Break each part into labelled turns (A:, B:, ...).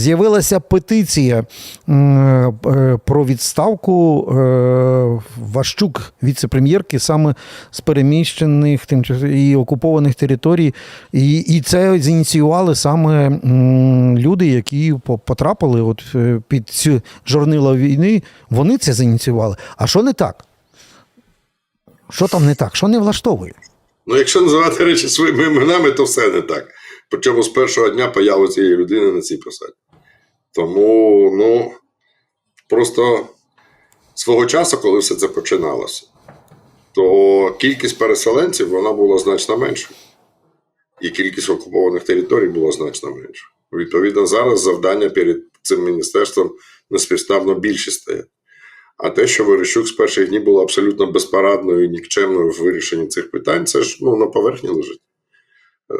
A: З'явилася петиція е, про відставку е, Ващук, віце-прем'єрки, саме з переміщених і окупованих територій. І, і це зініціювали саме люди, які потрапили от е, під цю жорнила війни. Вони це зініціювали. А що не так? Що там не так? Що не влаштовує?
B: Ну, якщо називати речі своїми іменами, то все не так. Причому з першого дня появи цієї людини на цій посаді. Тому, ну, просто свого часу, коли все це починалося, то кількість переселенців вона була значно меншою. І кількість окупованих територій була значно меншою. Відповідно, зараз завдання перед цим міністерством неспівставно більші стоять. А те, що Верещук з перших днів була абсолютно безпарадною і нікчемною в вирішенні цих питань, це ж ну, на поверхні лежить.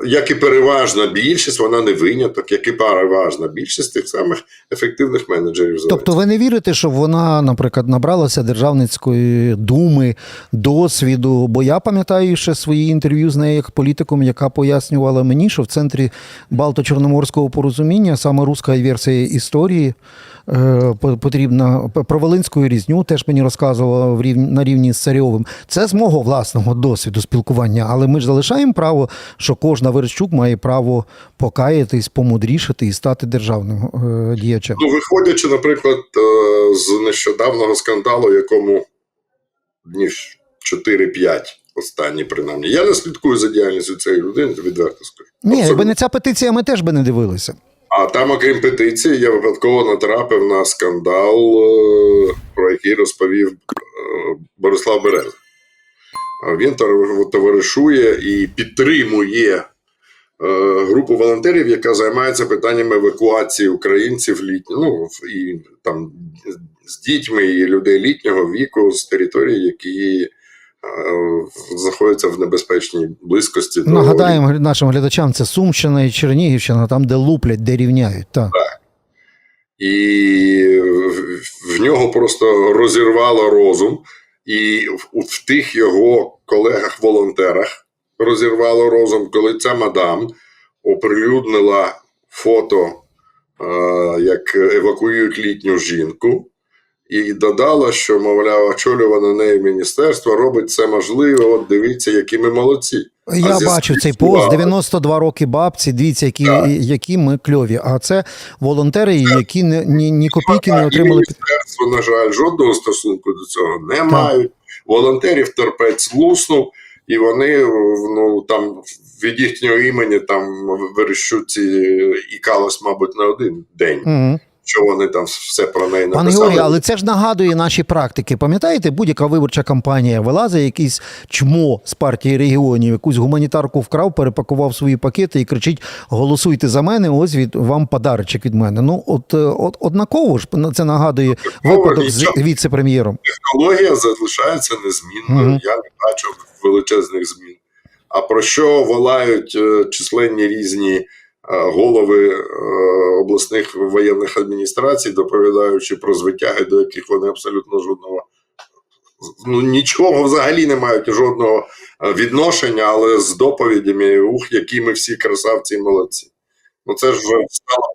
B: Як і переважна більшість, вона не виняток, як і переважна більшість тих самих ефективних менеджерів.
A: Тобто ви не вірите, що вона, наприклад, набралася державницької думи, досвіду? Бо я пам'ятаю ще свої інтерв'ю з нею як політиком, яка пояснювала мені, що в центрі Балто-Чорноморського порозуміння саме руська версія історії е, потрібна про Волинську різню, теж мені розказувала в рівні, на рівні з Царьовим. Це з мого власного досвіду спілкування, але ми ж залишаємо право, що кожна Верещук має право покаятись, помудрішати і стати державним е, діячем.
B: Ну, виходячи, наприклад, е, з нещодавнього скандалу, якому днів 4-5 останні, принаймні. Я не слідкую за діяльністю цієї людини, відверто скажу.
A: Ні, якби не ця петиція, ми теж би не дивилися.
B: А там, окрім петиції, я випадково натрапив на скандал, е, про який розповів Борислав Береза. Він товаришує і підтримує е, групу волонтерів, яка займається питаннями евакуації українців літні, ну і там з дітьми і людей літнього віку з територій, які е, знаходяться в небезпечній близькості
A: Нагадаємо гля- нашим глядачам, це Сумщина і Чернігівщина, там, де луплять, де рівняють. Так.
B: і в- в нього просто розірвало розум, і в, в тих його колегах-волонтерах розірвало розум, коли ця мадам оприлюднила фото, е, як евакуюють літню жінку. І додала, що, мовляв, очолюване нею міністерство робить все можливе. От дивіться, які ми молодці.
A: Я бачив цей пост,
B: слова-
A: 92 роки бабці, дивіться, які,
B: Так.
A: які ми кльові. А це волонтери, які не, ні, ні копійки не отримали.
B: міністерство, на жаль, жодного стосунку до цього не мають. Волонтерів терпець луснув, і вони ну там від їхнього імені там верещуці і калось, мабуть, на один день.
A: Мгм.
B: Що вони там все про неї
A: Пане
B: написали.
A: Георгію, але це ж нагадує наші практики. Пам'ятаєте, будь-яка виборча кампанія вилазить, якийсь чмо з партії регіонів, якусь гуманітарку вкрав, перепакував свої пакети і кричить: голосуйте за мене, ось від вам подарочок від мене. Ну, от, е, от однаково ж це нагадує випадок з віце-прем'єром.
B: Технологія залишається незмінною.
A: Мгм.
B: Я не бачу величезних змін. А про що волають е, численні різні голови е, обласних воєнних адміністрацій, доповідаючи про звитяги, до яких вони абсолютно жодного ну, нічого взагалі не мають жодного е, відношення, але з доповідями, ух, які ми всі красавці і молодці. Ну це ж вже стала